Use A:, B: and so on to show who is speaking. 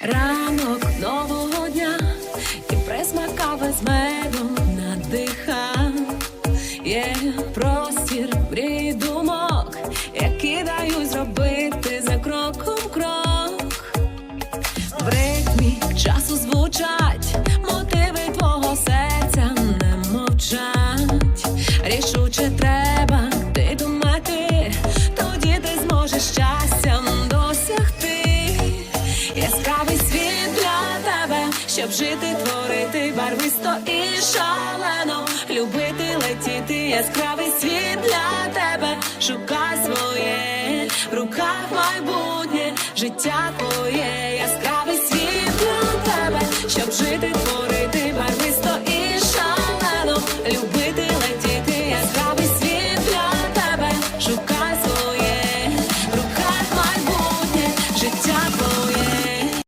A: Ранок нового дня і присмак кави з медом надиха. Є простір мрій думок, які дають зробити за кроком крок. В ритмі часу звучать яскравий світ для тебе, щоб жити, творити барвисто і шалено, любити, летіти, яскравий світ для тебе, шукай своє в руках майбутнє, життя твоє, яскравий світ для тебе, щоб жити, творити барвисто і шалено, любити, летіти, яскравий світ для тебе, шукай своє, в руках майбутнє, життя.